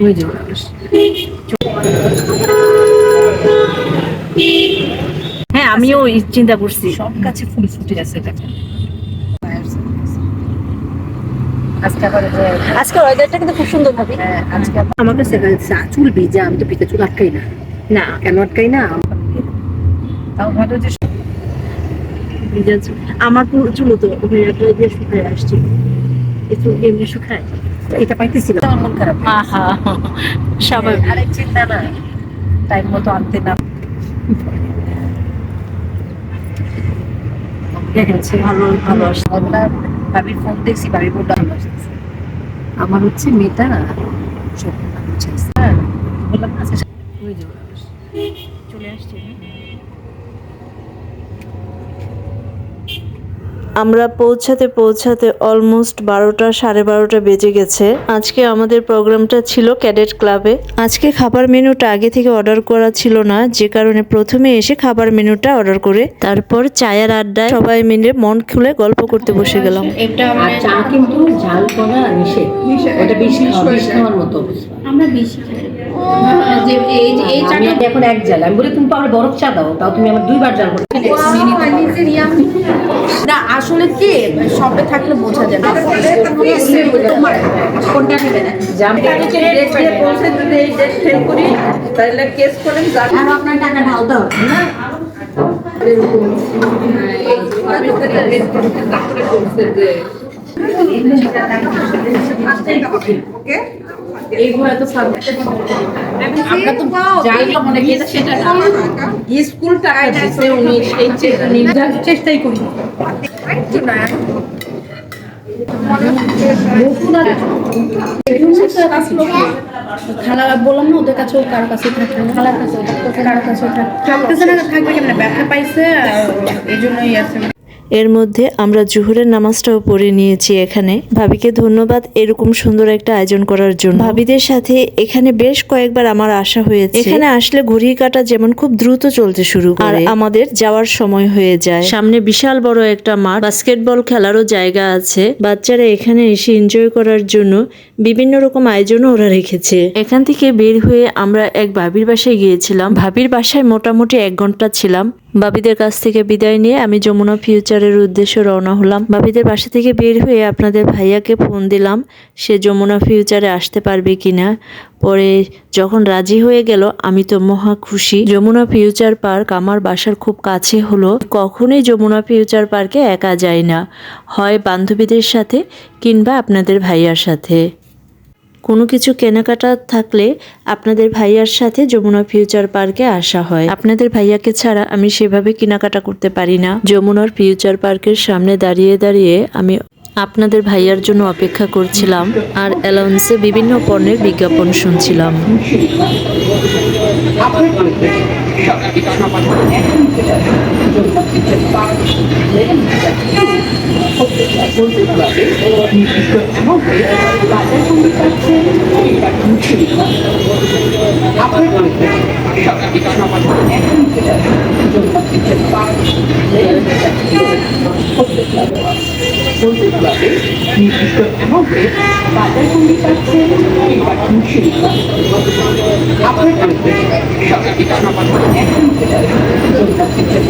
ওই যে ওরা হ্যাঁ আমিও চিন্তা করছি। সব কাছে ফুল ফুটে আছে আজকে ওয়েদারটা কিন্তু খুব সুন্দর ভাবি। হ্যাঁ, আজকে আমার কাছে চা- চুল ভিজা আমি তো পিঠে চুল আটকাই না। না কেন আটকাই না? তাও ভালো যে ভিজা চুল আমার পুরো তো শুকায় আসছে কি এমনি শুকায়? এটা মন খারাপ। আহা স্বাভাবিক। আরেক চিন্তা না টাইম মতো আনতে না। ভালো ভালো ভাবির ফোন দেখছি ভাবি বলল ভালো আসতেছে আমার হচ্ছে মেয়েটা সব হ্যাঁ বললাম আচ্ছা। চলে আসছে। আমরা পৌঁছাতে পৌঁছাতে অলমোস্ট বারোটা, সাড়ে বারোটা বেজে গেছে। আজকে আমাদের প্রোগ্রামটা ছিল ক্যাডেট ক্লাবে। আজকে খাবার মেনুটা আগে থেকে অর্ডার করা ছিল না, যে কারণে প্রথমে এসে খাবার মেনুটা অর্ডার করে তারপর চায়ের আড্ডায় সবাই মিলে মন খুলে গল্প করতে বসে গেলাম। আর চা কিন্তু ঝাল করা নিষেধ। ওটা বেশি খাওয়ার মতো। আমরা বেশি খাই যে এই এই চাটা এখন এক জাল আমি বলি তুমি তো আমার বরফ চা দাও তাও তুমি আমার দুইবার জাল করতে না আসলে কি সবে থাকলে বোঝা যায় না তোমার কোনটা নেবে না। আর আপনার টাকা ঢালতে হবে না এইগুলো তো আমরা তো যাই মনে গেছে সেটা স্কুল টাকা দিচ্ছে উনি সেই চেষ্টাই করি খালা বললাম না ওদের কাছেও কারও কাছে থাকে না। খালার কাছে কারও কাছে থাকতেছে না থাকবে কেমন? ব্যথা পাইছে এই জন্যই আছে। এর মধ্যে আমরা জুহুরের নামাজটাও পড়ে নিয়েছি এখানে। ভাবিকে ধন্যবাদ এরকম সুন্দর একটা আয়োজন করার জন্য। ভাবিদের সাথে এখানে বেশ কয়েকবার আমার আসা হয়েছে। এখানে আসলে ঘড়ির কাটা যেমন খুব দ্রুত চলতে শুরু আর আমাদের যাওয়ার সময় হয়ে যায়। সামনে বিশাল বড় একটা মাঠ। বাস্কেটবল খেলারও জায়গা আছে। বাচ্চারা এখানে এসে এনজয় করার জন্য বিভিন্ন রকম আয়োজনও ওরা রেখেছে। এখান থেকে বের হয়ে আমরা এক ভাবির বাসায় গিয়েছিলাম। ভাবির বাসায় মোটামুটি এক ঘণ্টা ছিলাম। বাবিদের কাছ থেকে বিদায় নিয়ে আমি যমুনা ফিউচারের উদ্দেশ্যে রওনা হলাম। বাবিদের বাসা থেকে বের হয়ে আপনাদের ভাইয়াকে ফোন দিলাম, সে যমুনা ফিউচারে আসতে পারবে কিনা। পরে যখন রাজি হয়ে গেল, আমি তো মহা খুশি। যমুনা ফিউচার পার্ক আমার বাসার খুব কাছে হলো। কখনোই যমুনা ফিউচার পার্কে একা যাই না। হয় বান্ধবীদের সাথে কিংবা আপনাদের ভাইয়ার সাথে। কোনো কিছু কেনাকাটা থাকলে আপনাদের ভাইয়ার সাথে যমুনা ফিউচার পার্কে আসা হয়। আপনাদের ভাইয়াকে ছাড়া আমি সেভাবে কেনাকাটা করতে পারি না। যমুনার ফিউচার পার্কের সামনে দাঁড়িয়ে দাঁড়িয়ে আমি আপনাদের ভাইয়ার জন্য অপেক্ষা করছিলাম আর অ্যালাউন্সে বিভিন্ন পণ্যের বিজ্ঞাপন শুনছিলাম। বলতে পারে নির্দিষ্ট অ্যামাউন্টে বাজার কমিয়ে পাচ্ছেন নির্বাচন শিল্প আপনার পরিবেশ সরকারি জন্য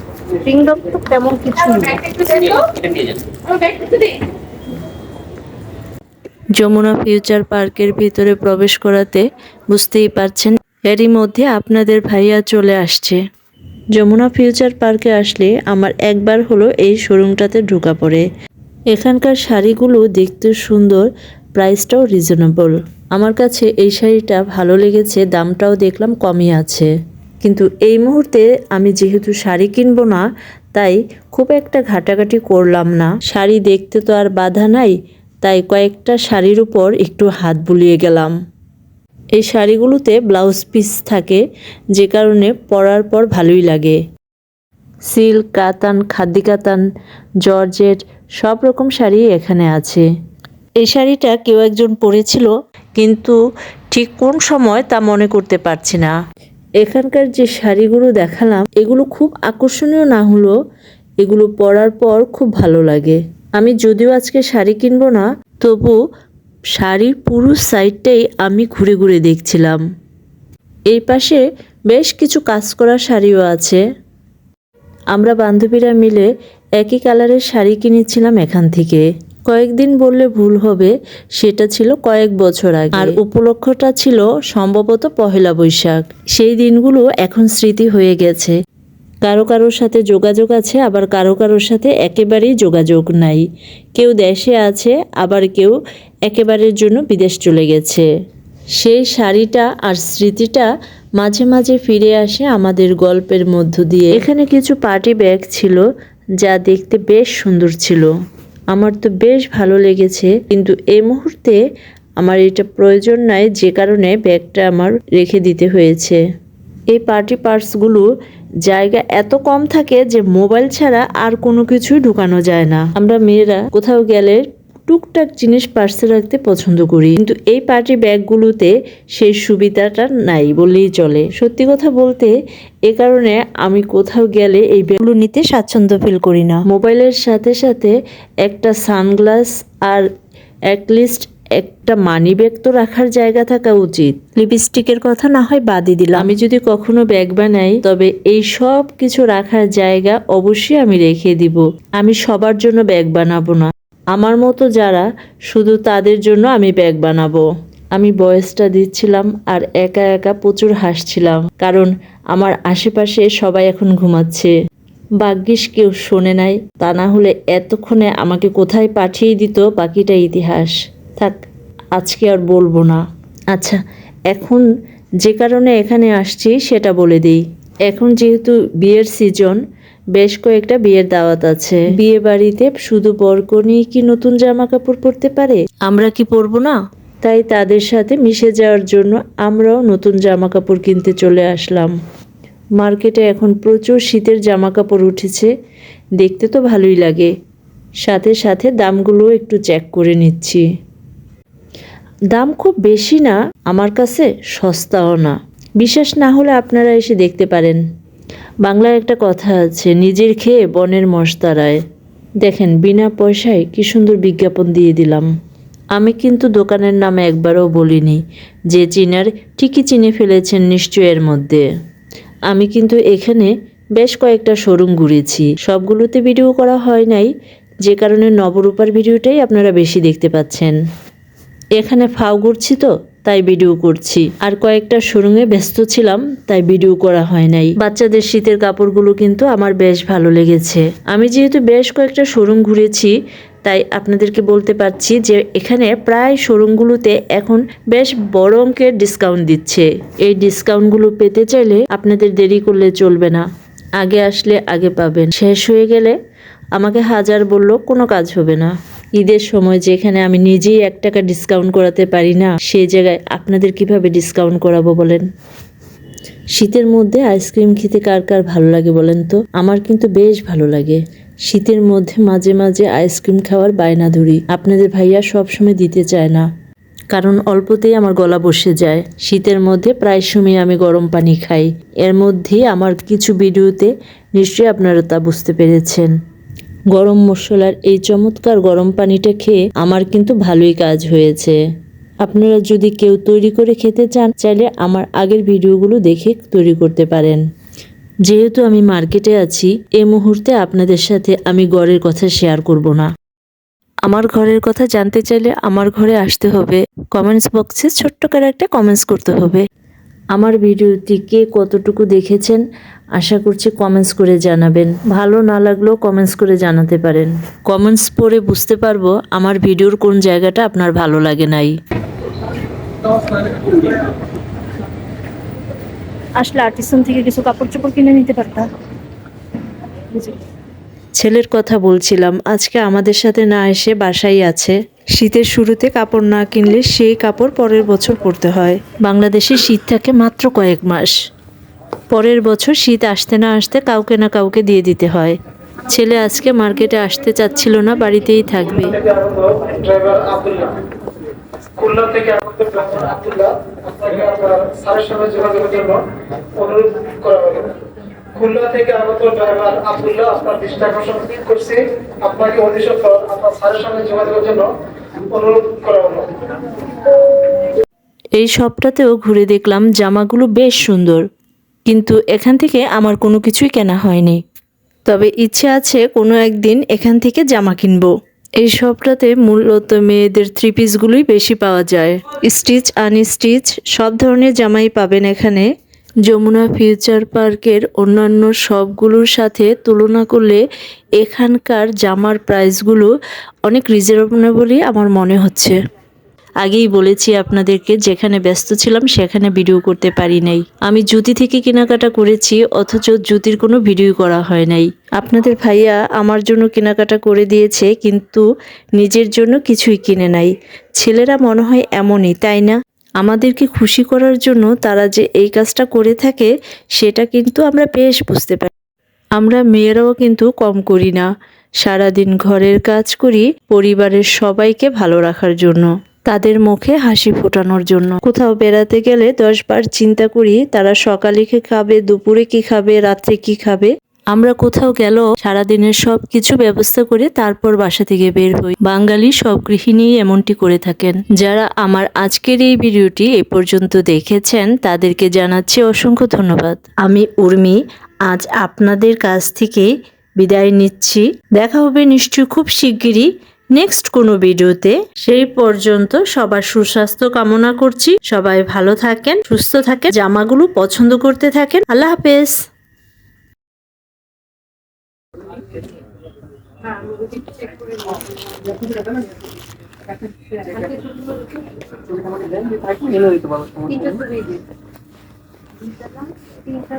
তো তেমন কিছু যমুনা ফিউচার পার্কের ভিতরে প্রবেশ করাতে বুঝতেই পারছেন, এরই মধ্যে আপনাদের ভাইয়া চলে আসছে। যমুনা ফিউচার পার্কে আসলে আমার একবার হলো এই শোরুমটাতে ঢুকা পড়ে। এখানকার শাড়িগুলো দেখতে সুন্দর, প্রাইসটাও রিজনেবল আমার কাছে এই শাড়িটা ভালো লেগেছে, দামটাও দেখলাম কমই আছে। কিন্তু এই মুহূর্তে আমি যেহেতু শাড়ি কিনবো না, তাই খুব একটা ঘাটাঘাটি করলাম না। শাড়ি দেখতে তো আর বাধা নাই, তাই কয়েকটা শাড়ির উপর একটু হাত বুলিয়ে গেলাম। এই শাড়িগুলোতে ব্লাউজ পিস থাকে, যে কারণে পরার পর ভালোই লাগে। সিল্ক, কাতান খাদ্দি কাতান, জর্জেট, সব রকম শাড়ি এখানে আছে। এই শাড়িটা কেউ একজন পরেছিল, কিন্তু ঠিক কোন সময় তা মনে করতে পারছি না। এখানকার যে শাড়িগুলো দেখালাম, এগুলো খুব আকর্ষণীয় না হলেও এগুলো পরার পর খুব ভালো লাগে। আমি যদিও আজকে শাড়ি কিনবো না, তবু শাড়ির পুরো সাইডটাই আমি ঘুরে ঘুরে দেখছিলাম। এই পাশে বেশ কিছু কাজ করা শাড়িও আছে। আমরা বান্ধবীরা মিলে একই কালারের শাড়ি কিনেছিলাম এখান থেকে। কয়েকদিন বললে ভুল হবে, সেটা ছিল কয়েক বছর আগে। আর উপলক্ষটা ছিল সম্ভবত পহেলা বৈশাখ। সেই দিনগুলো এখন স্মৃতি হয়ে গেছে। কারও কারোর সাথে যোগাযোগ আছে, আবার কারও কারোর সাথে একেবারেই যোগাযোগ নাই। কেউ দেশে আছে, আবার কেউ একেবারের জন্য বিদেশ চলে গেছে। সেই শাড়িটা আর স্মৃতিটা মাঝে মাঝে ফিরে আসে আমাদের গল্পের মধ্য দিয়ে। এখানে কিছু পার্টি ব্যাগ ছিল, যা দেখতে বেশ সুন্দর ছিল। আমার তো বেশ ভালো লেগেছে, কিন্তু এই মুহূর্তে আমার এটা প্রয়োজন নাই যে কারণে ব্যাগটা আমার রেখে দিতে হয়েছে। এই পার্টি পার্টসগুলো জায়গা এত কম থাকে যে মোবাইল ছাড়া আর কোনো কিছুই ঢুকানো যায় না। আমরা মেয়েরা কোথাও গেলে টুকটাক জিনিস পার্সে রাখতে পছন্দ করি। কিন্তু এই পার্টি ব্যাগগুলোতে সেই সুবিধাটা নাই বললেই চলে। সত্যি কথা বলতে, এ কারণে আমি কোথাও গেলে এই ব্যাগগুলো নিতে স্বাচ্ছন্দ্য ফিল করি না। মোবাইলের সাথে সাথে একটা সানগ্লাস আর অ্যাটলিস্ট একটা মানি ব্যাগ তো রাখার জায়গা থাকা উচিত। লিপস্টিকের কথা না হয় বাদই দিলাম। আমি যদি কখনো ব্যাগ বানাই, তবে এই সব কিছু রাখার জায়গা অবশ্যই আমি রেখে দিব। আমি সবার জন্য ব্যাগ বানাবো না। আমার মতো যারা শুধু তাদের জন্য আমি ব্যাগ বানাবো। আমি বয়সটা দিচ্ছিলাম আর একা একা প্রচুর হাসছিলাম, কারণ আমার আশেপাশে সবাই এখন ঘুমাচ্ছে। ভাগ্যিস কেউ শোনে নাই, তা না হলে এতক্ষণে আমাকে কোথায় পাঠিয়ে দিত বাকিটা ইতিহাস। থাক, আজকে আর বলব না। আচ্ছা এখন যে কারণে এখানে আসছি সেটা বলে দিই। এখন যেহেতু বিয়ের সিজন বেশ কয়েকটা বিয়ের দাওয়াত আছে। বিয়ে বাড়িতে শুধু বরকনে কি নতুন জামা কাপড় পরতে পারে? আমরা কি পরবো না? তাই তাদের সাথে মিশে যাওয়ার জন্য আমরাও নতুন জামা কাপড় কিনতে চলে আসলাম। মার্কেটে এখন প্রচুর শীতের জামা কাপড় উঠেছে। দেখতে তো ভালোই লাগে। সাথে সাথে দামগুলো একটু চেক করে নিচ্ছি। দাম খুব বেশি না, আমার কাছে সস্তাও না। বিশ্বাস না হলে আপনারা এসে দেখতে পারেন। বাংলায় একটা কথা আছে, নিজের খেয়ে বনের মশ তাড়ায় দেখেন, বিনা পয়সায় কি সুন্দর বিজ্ঞাপন দিয়ে দিলাম। আমি কিন্তু দোকানের নাম একবারও বলিনি, যে চিনার ঠিকই চিনে ফেলেছেন নিশ্চয় এর মধ্যে। আমি কিন্তু এখানে বেশ কয়েকটা শোরুম ঘুরেছি, সবগুলোতে ভিডিও করা হয় নাই, যে কারণে নবরূপার ভিডিওটাই আপনারা বেশি দেখতে পাচ্ছেন। এখানে ফাও ঘুরছি তো তাই ভিডিও করছি। আর কয়েকটা শোরুমে ব্যস্ত ছিলাম, তাই ভিডিও করা হয় নাই। বাচ্চাদের শীতের কাপড়গুলো কিন্তু আমার বেশ ভালো লেগেছে। আমি যেহেতু বেশ কয়েকটা শোরুম ঘুরেছি, তাই আপনাদেরকে বলতে পারছি যে এখানে প্রায় শোরুমগুলোতে এখন বেশ বড় অঙ্কের ডিসকাউন্ট দিচ্ছে। এই ডিসকাউন্টগুলো পেতে চাইলে আপনাদের দেরি করলে চলবে না। আগে আসলে আগে পাবেন। শেষ হয়ে গেলে আমাকে হাজার বললেও কোনো কাজ হবে না। ঈদের সময় যেখানে আমি নিজেই এক টাকা ডিসকাউন্ট করাতে পারি না, সেই জায়গায় আপনাদের কীভাবে ডিসকাউন্ট করাবো বলেন? শীতের মধ্যে আইসক্রিম খেতে কার কার ভালো লাগে বলেন তো? আমার কিন্তু বেশ ভালো লাগে। শীতের মধ্যে মাঝে মাঝে আইসক্রিম খাওয়ার বায়না ধরি। আপনাদের ভাইয়া সব সময় দিতে চায় না। কারণ অল্পতেই আমার গলা বসে যায়। শীতের মধ্যে প্রায় সময় আমি গরম পানি খাই। এর মধ্যেই আমার কিছু ভিডিওতে নিশ্চয়ই আপনারা তা বুঝতে পেরেছেন। গরম মশলার এই চমৎকার গরম পানিটা খেয়ে আমার কিন্তু ভালোই কাজ হয়েছে। আপনারা যদি কেউ তৈরি করে খেতে চান, চাইলে আমার আগের ভিডিওগুলো দেখে তৈরি করতে পারেন। যেহেতু আমি মার্কেটে আছি এই মুহূর্তে আপনাদের সাথে আমি ঘরের কথা শেয়ার করব না। আমার ঘরের কথা জানতে চাইলে আমার ঘরে আসতে হবে। কমেন্টস বক্সে ছোট্ট করে একটা কমেন্টস করতে হবে। আমার ভিডিওটি কে কতটুকু দেখেছেন আশা করছি কমেন্টস করে জানাবেন। ভালো না লাগলেও কমেন্টস করে জানাতে পারেন। কমেন্টস পড়ে বুঝতে পারব আমার ভিডিওর কোন জায়গাটা আপনার ভালো লাগে নাই। আসলে আর্টিসন থেকে কিছু কাপড় চোপড় কিনে নিতে পারতাম। ছেলের কথা বলছিলাম আজকে আমাদের সাথে না এসে বাসায় আছে। শীতের শুরুতে কাপড় না কিনলে সেই কাপড় পরের বছর পরতে হয়। বাংলাদেশে শীত থাকে মাত্র কয়েক মাস। পরের বছর শীত আসতে না আসতে কাউকে না কাউকে দিয়ে দিতে হয়। ছেলে আজকে মার্কেটে আসতে চাচ্ছিল না বাড়িতেই থাকবে। খুলনা থেকে আগত ড্রাইভার আব্দুল্লাহ আপনাকে আপনার স্যারের সঙ্গে যোগাযোগের জন্য অনুরোধ করা হলো খুলনা থেকে আগত ড্রাইভার আব্দুল্লাহ আপনার দৃষ্টি আকর্ষণ করছি। আপনাকে অতি আপনার স্যারের সঙ্গে যোগাযোগের জন্য এই শপটাতেও ঘুরে দেখলাম জামাগুলো বেশ সুন্দর। কিন্তু এখান থেকে আমার কোনো কিছুই কেনা হয়নি। তবে ইচ্ছে আছে কোনো একদিন এখান থেকে জামা কিনবো। এই শপটাতে মূলত মেয়েদের থ্রি পিসগুলোই বেশি পাওয়া যায়। স্টিচ, আনস্টিচ, সব ধরনের জামাই পাবেন এখানে। যমুনা ফিউচার পার্কের অন্যান্য সবগুলোর সাথে তুলনা করলে এখানকার জামার প্রাইসগুলো অনেক রিজনেবলই আমার মনে হচ্ছে। আগেই বলেছি আপনাদেরকে, যেখানে ব্যস্ত ছিলাম সেখানে ভিডিও করতে পারি নাই। আমি জুতি থেকে কেনাকাটা করেছি, অথচ জুতির কোনো ভিডিও করা হয় নাই। আপনাদের ভাইয়া আমার জন্য কেনাকাটা করে দিয়েছে, কিন্তু নিজের জন্য কিছুই কিনে নাই। ছেলেরা মনে হয় এমনই, তাই না? আমাদেরকে খুশি করার জন্য তারা যে এই কাজটা করে থাকে, সেটা কিন্তু আমরা বেশ বুঝতে পারি। আমরা মেয়েরাও কিন্তু কম করি না। সারাদিন ঘরের কাজ করি পরিবারের সবাইকে ভালো রাখার জন্য, তাদের মুখে হাসি ফোটানোর জন্য। কোথাও বেড়াতে গেলে দশবার চিন্তা করি, তারা সকালে কি খাবে, দুপুরে কি খাবে, রাত্রে কি খাবে। আমরা কোথাও গেল, সারাদিনের সব কিছু ব্যবস্থা করে তারপর বাসা থেকে বের হই। বাঙালি সব গৃহিণী এমনটি করে থাকেন। যারা আমার আজকের এই ভিডিওটি এ পর্যন্ত দেখেছেন, তাদেরকে জানাচ্ছি অসংখ্য ধন্যবাদ। আমি উর্মি, আজ আপনাদের কাছ থেকে বিদায় নিচ্ছি। দেখা হবে নিশ্চয়ই খুব শিগগিরই নেক্সট কোনো ভিডিওতে। সেই পর্যন্ত সবার সুস্বাস্থ্য কামনা করছি। সবাই ভালো থাকেন, সুস্থ থাকেন, জামাগুলো পছন্দ করতে থাকেন। আল্লাহ হাফেজ। এনে দিতে পারো তিনটা। তিনটা।